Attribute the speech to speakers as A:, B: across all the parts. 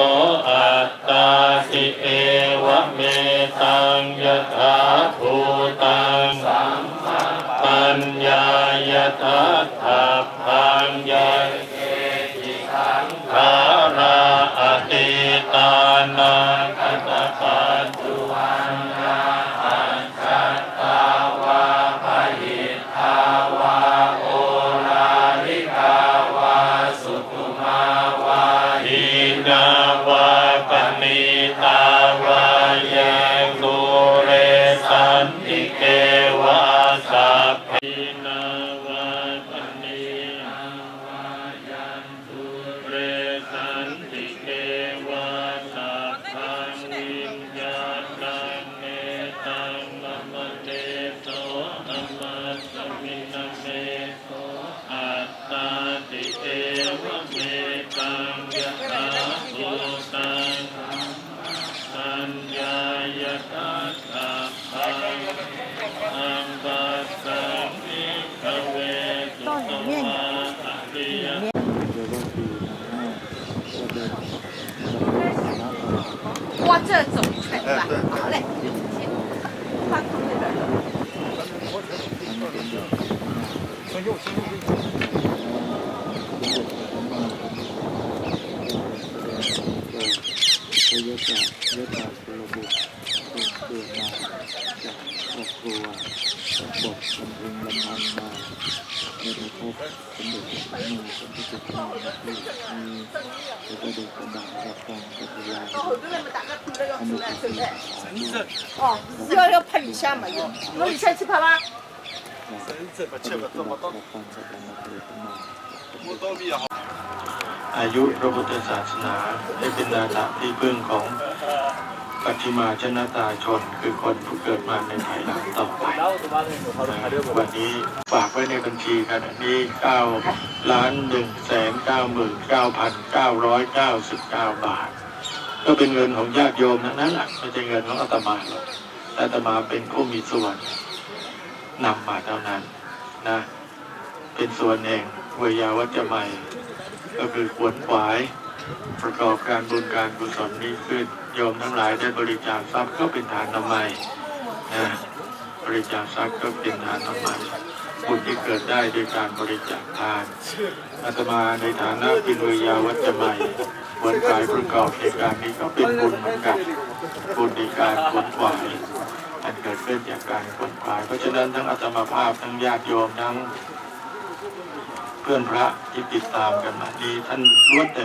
A: โออัตตาสิเอวะเมตังยะถาภูตังสัมปัญญายะถา
B: 拖着走犬吧，好嘞，行，放空那边。
C: 向右，向右。 เยตาปุระบุเป็นเกิดมาจากครอบครัวบทสำเพ็งลำพันมาในพระพบสมเด็จพระสัมมาสัมพุทธเจ้าในที่นี้แล้วก็ได้กำลังรับฟังปฏิญาณ
B: 哦，对了，打个图那个
C: อนุ
B: 出来，
C: ทิ
B: 对
C: น
B: 不对？
C: สาธุ
B: 哦，要要拍一下嘛，要，那你先去拍吧。
C: ปฏิบัติรับฟังสัตตนาเทศนา
A: อายุพระพุทธศาสนาได้เป็นนาถาที่พึ่งของ ปัจฉิมาชนะตาชนคือคนผู้เกิดมาในภายหลังต่อไป วันนี้ฝากไว้ในบัญชีขณะนี้9ล้าน1แสน9หมื่น9พัน999 บาท ก็เป็นเงินของญาติโยมทั้งนั้นแหละไม่ใช่เงินของอาตมาหรอกอาตมาเป็นผู้มีส่วนนำมาเท่านั้นนะ เป็นส่วนเองเวยาวัจจะใหม่ก็คือขวนขวาย ประกอบการบุญการกุศลนี้ขึ้นโยมทั้งหลายได้บริจาคทรัพย์ก็เป็นฐานนำไมนะบริจาคทรัพย์ก็เป็นฐานนำไมบุญที่เกิดได้ด้วยการบริจาคทานอาตมาในฐานะเป็นยาวัจจะใหม่ขวนขวายประกอบในการนี้ก็เป็นบุญเหมือนกันบุญในการขนขวายอันเกิดขึ้นจากการขนขวายเพราะฉะนั้นทั้งอาตมาภาพทั้งญาติโยมทั้งเพื่อนพระที่ติดตามกันมานี้ท่านล้วนแต่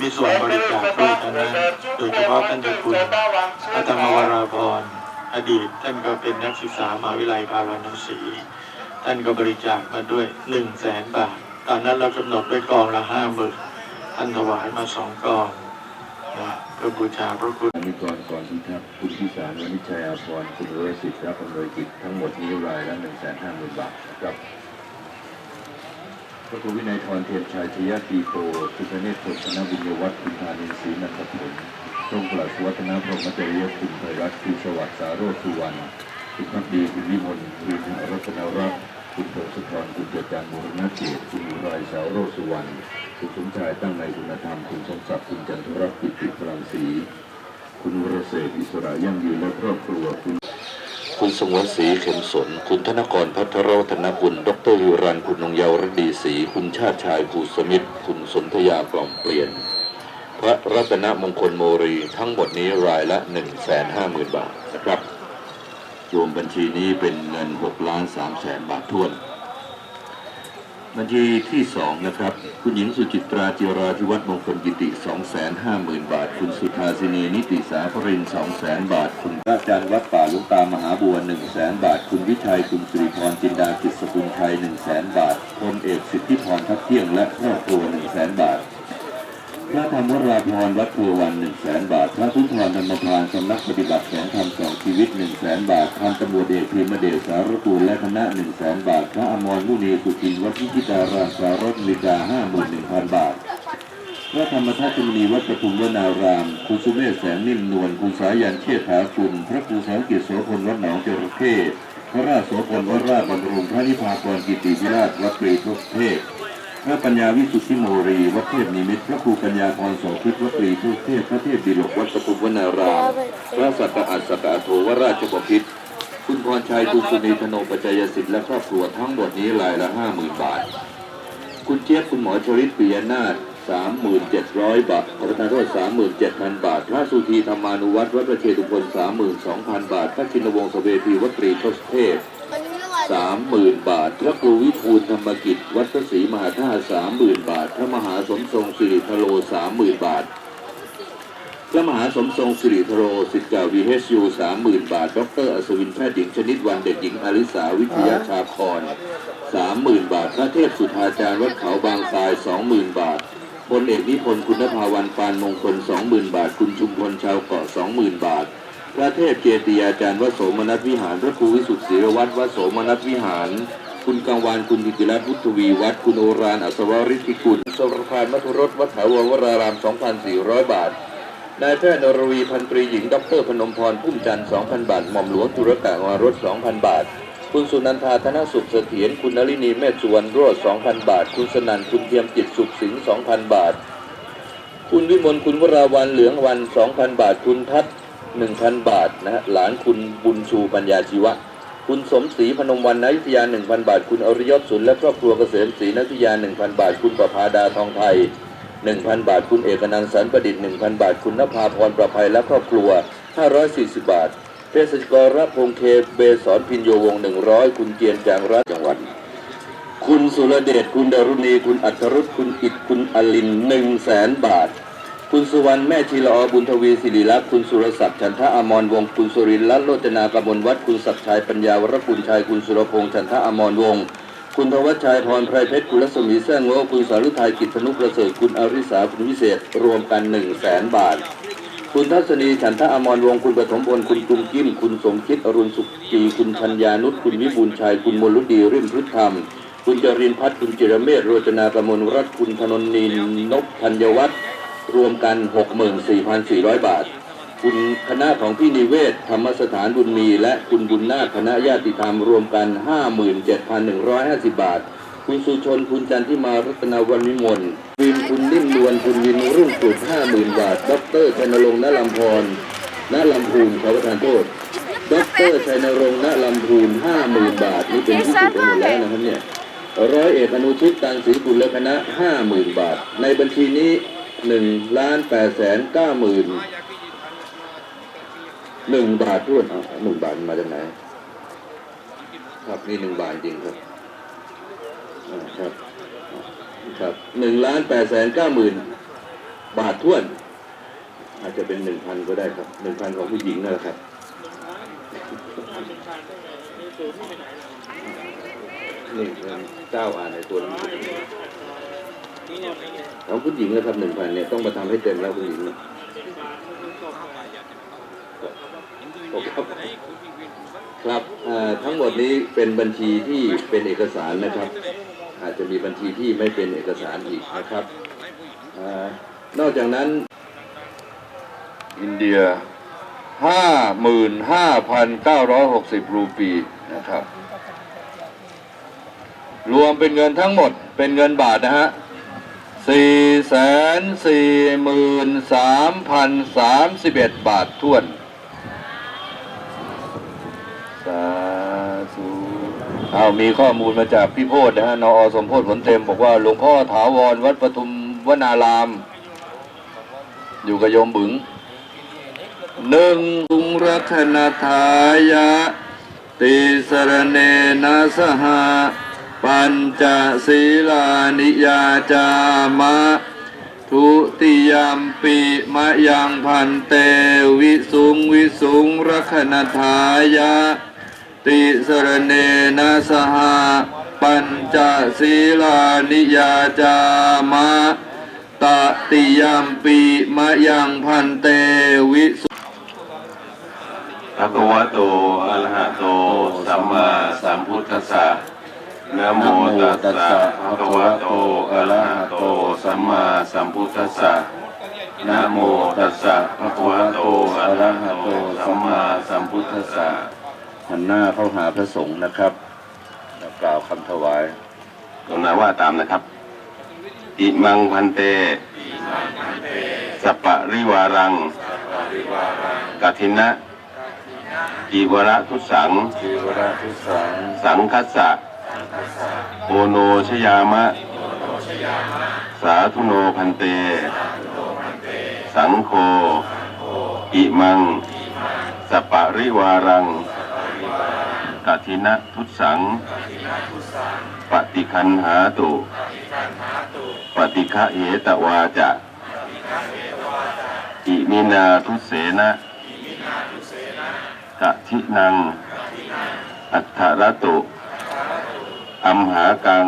A: มีส่วนบริจาคด้วยทั้งนั้นโดยเฉพาะท่านเจ้าคุณอาตมวราพรอดีตท่านก็เป็นนักศึกษามหาวิทยาลัยพาราณสี ท่านก็บริจาคมาด้วยหนึ่งแสนบาท ตอนนั้นเรากำหนดไว้กองละห้าหมื่นท่านถวายมาสองกองนะเพื่อบูชาพระคุณ
D: นิกรก่อนพิทักษ์คุณพิสารวณิชัยอาภรณ์คุณวรสิทธิ์รับอำนวยกิจทั้งหมดนี้รายละหนึ่งแสนห้าหมื่นบาทครับ พระครูวินัยทรเทียนชัยชยตีโตคุณเนศพลธนบุญยวัฒน์คุณธานินทร์ศรีนันทผลทรงปราศวัฒนพรหมจริยคุณไพรัตน์คุณสวัสดิ์สารโรสุวรรณคุณพักดีคุณวิมลคุณรัตนรัตน์คุณพงศธรคุณเจจานมูลนาเกตคุณอุไรสาวโรสุวรรณคุณสมชายตั้งในคุณธรรมคุณสมศักดิ์คุณจันทรปิติพลังศรีคุณวรเศรษฐ์อิสระยั่งยืนและครอบครัวคุณ คุณสงวนศรีเข็มสน คุณธนกรพัทรวัฒนกุล ดรวิรันคุณนงเยาวรดีศรี คุณชาติชายภูสมิตรคุณสนธยากล่อมเปลี่ยน พระรัตนมงคลโมรีทั้งหมดนี้รายละ 1 5 0 0 0 0 บาทนะครับรวมบัญชีนี้เป็นเงิน6ล้าน3แสนบาททวน บัญชีที่สองนะครับ คุณหญิงสุจิตราจิราธิวัฒน์มงคลกิติ 2 5 0 0 0 0 บาท คุณสุธาสินีนิติสาพริน2 0 0 0 0 บาท คุณพระอาจารย์วัดป่าลุงตามหาบัว 1 0 0 0 0 0 บาท คุณวิชัยคุณสิริพรจินดากิจสกุลไทย 1 0 0 0 0 0 บาทพลเอกสิทธิพรทัพเที่ยงและครอบครัว 1 0 0 0 0 0 บาท พระธรรมวราพรวัดครัววันหนึ่งแสนบาท พระสุนทรธรรมพานสำนักปฏิบัติแสนธรรมสองชีวิตหนึ่งแสนบาทพันตำรวจเอกพิมเดชสารกูลและคณะหนึ่งแสนบาท พระอมรมุนีสุจินวัดพิชิตารามสารถมิกาห้าหมื่นหนึ่งพันบาทพระธรรมทัศน์นีวัดปทุมวนาราม คุณสุเมศแสงนิ่มนวลคุณสายันเชษฐาคุณพระครูสังกิโสพลวัดหนองจระเข้พระราชโสพลวัดราชบำรุงพระนิพพากรกิติวิราชวัดปรีทุกเทพ ระปัญญาวิสุทธิโมรีวัดเทพนิมิตพระครูปัญญาพรโสภิตวัดตรีทุเทพพระเทพดิลกวัดสกุลวนารามพระสักกะอัสสกะโทวราชบพิตรคุณพรชัยคุสุนีธโนปัจจยสิทธิ์และครอบครัวทั้งหมดนี้รายละห้าหมื่นบาท คุณเจี๊ยบคุณหมอชริตปิยนาถสามหมื่นเจ็ดร้อยบาทขอประทานโทษสามหมื่นเจ็ดพันบาท พระสุธีธรรมานุวัตรวัดประเชตุพนสามหมื่นสองพันบาท พระชินวงศ์สเวทีวัดตรีทศเทพ สามหมื่นบาท พระครูวิทูลธรรมกิจ วัดพระศรีมหาธาตุสามหมื่นบาท พระมหาสมทรงสิริพโลสามหมื่นบาท พระมหาสมทรงสิริธโรสิทธิ์เก่า VHU สามหมื่นบาท ดรอัศวินแพทย์หญิงชนิดวันเด็กหญิงอลิสาวิทยาชาครสามหมื่นบาท พระเทพสุธาจารย์วัดเขาบางทรายสองหมื่นบาทพลเอกนิพนธ์คุณภาวันปานมงคลสองหมื่นบาท คุณชุมพลชาวเกาะสองหมื่นบาท พระเทพเจติยาจารย์วโสมนัสวิหาร พระครูวิสุทธิศิรวัตรวโสมนัสวิหาร คุณกังวานคุณธิติรัตน์พุทธวีวัดคุณโอรานอัศวริธิกุลสรพานมัทุรสวัดถาวรวราราม 2,400 บาท นายแพทย์นรวีพันตรีหญิงดรพนมพรพุ่มจันทร์2,000 บาท หม่อมหลวงตุรกะวารถ2,000 บาทคุณสุนันทาธนสุขเสถียรคุณนลินีเมธสุวรรณโรจน์2,000 บาท คุณสนันคุณเทียมจิตสุขสิงห์2,000 บาท คุณวิมลคุณวราวันเหลืองวัน 2,000 บาท คุณทัศ 1,000 บาทนะฮะหลานคุณบุญชูปัญญาชีวะ คุณสมศรีพนมวันนายุทยา 1,000 บาท คุณอริยศสุนและครอบครัวเกษมศรีนายุทธยา 1,000 บาท คุณประภาดาทองไทย 1,000 บาท คุณเอกนันท์สันประดิษฐ์ 1,000 บาท คุณนภาพรประภัยและครอบครัว 540 บาทเภสัชกรรับพงเคเบสอนพินโยวงศ์100 คุณเกียรติจางรัตน์จังหวัดคุณสุรเดชคุณดารุณี คุณอัธรุตคุณอิดคุณอลินหนึ่งแสนบาท คุณสุวรรณแม่ชีละอบุญทวีศิริลักษ์คุณสุรศักดิ์ฉันทะอมรวงศ์คุณสุรินทร์ลัตน์โรจนากมลวัฒน์คุณศักดิ์ชัยปัญญาวรกุลชัยคุณสุรพงษ์ฉันทะอมรวงศ์คุณธวัชชัยพรไพรเพชรคุณรัศมีแซ่งโง่คุณสารุทัยกิจธนุประเสริฐคุณอริสาคุณวิเศษรวมกันหนึ่งแสนบาท คุณทัศนีฉันทะอมรวงศ์คุณปฐมพลคุณกรุงกิ้มคุณสมคิดอรุณสุขีคุณชัญญานุชคุณวิบูลชัยคุณมลุดีริมพุทธธรรมคุณจรินพัฒน์คุณจิรเมธโรจนากมลรัตคุณธนนนีนพธัญวัฒน์ รวมกัน 64,400 บาท คุณคณะของพี่นิเวศ ธรรมสถานบุญมี และคุณบุญนาคคณะญาติธรรมรวมกัน 57,150 บาท คุณสุชน คุณจันทิมารัตนวันวิมลวินคุณนิ่มนวลคุณวินรุ่งสุด50,000 บาท ดรชัยนรงค์ณลำพรณลำพูนขอประทานโทษดรชัยนรงค์ณลำพูน50,000บาท นี่เป็นที่สุดไปหมดแล้วนะครับเนี่ยร้อยเอกอนุชิตตันศรีกุลและคณะห้าหมื่นบาท ในบัญชีนี้ หนึ่งล้านแปดแสนเก้าหมื่นหนึ่งบาทท้วนเอาหนึ่งบาทมาจากไหน ครับนี่หนึ่งบาทจริงครับอ่าครับครับหนึ่งล้านแปดแสนเก้าหมื่นบาทท้วน อาจจะเป็นหนึ่งพันก็ได้ครับหนึ่งพันของผู้หญิงนั่นแหละครับนี่เป็นเจ้าอ่านในตัวนี้ ของผู้หญิงนะครับหนึ่งพันเนี่ยต้องมาทำให้เต็มแล้วผู้หญิงนะครับครับทั้งหมดนี้เป็นบัญชีที่เป็นเอกสารนะครับ อาจจะมีบัญชีที่ไม่เป็นเอกสารอีกนะครับอนอกจากนั้น อินเดียห้าหมื่นห้าพันเก้าร้อยหกสิบรูปีนะครับ รวมเป็นเงินทั้งหมดเป็นเงินบาทนะฮะ สี่แสนสี่หมื่นสามพันสามสิบเอ็ดบาททวน สาธุเอามีข้อมูลมาจากพี่โพธนะฮะนออสมโพธผลเต็ม บอกว่าหลวงพ่อถาวรวัดปทุมวนาราม อยู่กับโยมบึงหนึ่งตุงรัตนทายะ ติสรเนนะสหา ปัญจศีลานิยาจามะ ทุติยมปิมะยังพันเตวิสุงวิสุงรักนทายะ ติสรเนนะสหาปัญจศีลานิยาจามะตติยมปิมะยังพันเตวิสุ
A: ภะคะวะโตอะระหะโต สัมมาสัมพุทธัสสะ นะโมตัสสะภะคะวะโตอะระหะโตสัมมาสัมพุทธัสสะนะโมตัสสะภะคะวะโตอะระหะโตสัมมาสัมพุทธัสสะ
D: หันหน้าเข้าหาพระสงฆ์นะครับแล้วกล่าวคำถวาย
A: กรุณาว่าตามนะครับ
E: อิมังพันเต สัปปะริวารังกัทินะจีวระทุสัง
C: จีวราทุสัง
E: สังคัสสะ โอโนชยามะ สาธุโนพันเต สังโฆอิมัง สปะริวารังกัทินะทุสัง ปฏิคันหาตุ ปฏิฆะเหตวาจะ อิมินาทุเสนะกะทินัง อัฏฐรตุ อัมหากัง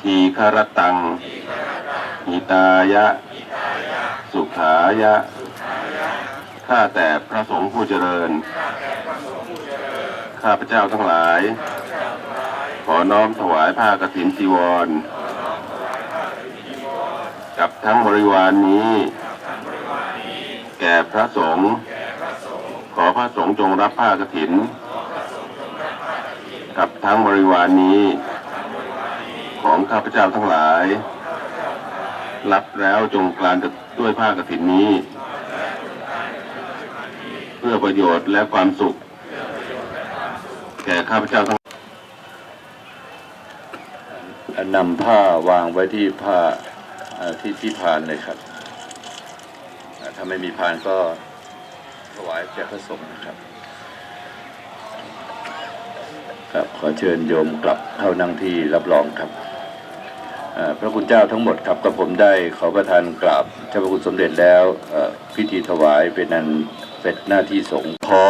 E: ทีครตัง หิตายะ สุขายะ ข้าแต่พระสงฆ์ผู้เจริญ ข้าพเจ้าทั้งหลาย ขอน้อมถวายผ้ากฐินจีวร กับทั้งบริวารนนี้ แก่พระสงฆ์ ขอพระสงฆ์จงรับผ้ากฐิน กับทั้งบริวารนนี้ ของข้าพเจ้าทั้งหลาย รับแล้วจงกลานด้วยผ้ากฐินนี้ เพื่อประโยชน์และความสุข แก่ข้าพเจ้าทั้ง
D: นำผ้าวางไว้ที่ผ้าที่ที่พานเลยครับ ถ้าไม่มีพานก็ถวายแก่พระสงฆ์นะครับ ครับขอเชิญโยมกลับเข้านั่งที่รับรองครับพระคุณเจ้าทั้งหมดครับกับผมได้ขอประทานกราบเจ้าพระคุณสมเด็จแล้วพิธีถวายเป็นนันเสร็จหน้าที่สงฆ์ขอ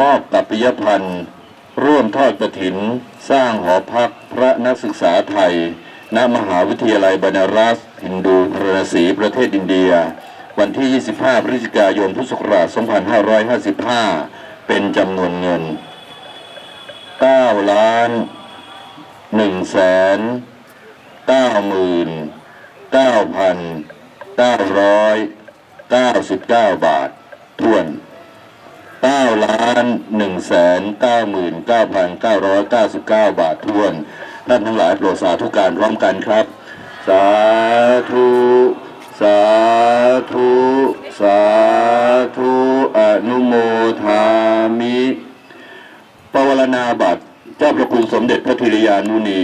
D: มอบกัปปิยพันธ์ร่วมทอดกระถิน สร้างหอพักพระนักศึกษาไทย ณมหาวิทยาลัยบานารัสฮินดูพรณสีประเทศอินเดีย วันที่ 25 พฤศจิกายนพุทธศักราช 2555 เป็นจำนวนเงิน เก้าล้านหนึ่งแสนเก้าหมื่นเก้าพันเก้าร้อยเก้าสิบเก้าบาททวนเก้าล้านหนึ่งแสนเก้าหมื่นเก้าพันเก้าร้อยเก้าสิบเก้าบาททวนท่านทั้งหลายโปรดสาธุการร่วมกันครับ สาธุ สาธุ สาธุ อนุโมทามิ ปวารณาบัตรเจ้าพระคุณสมเด็จพระธิรยานุนี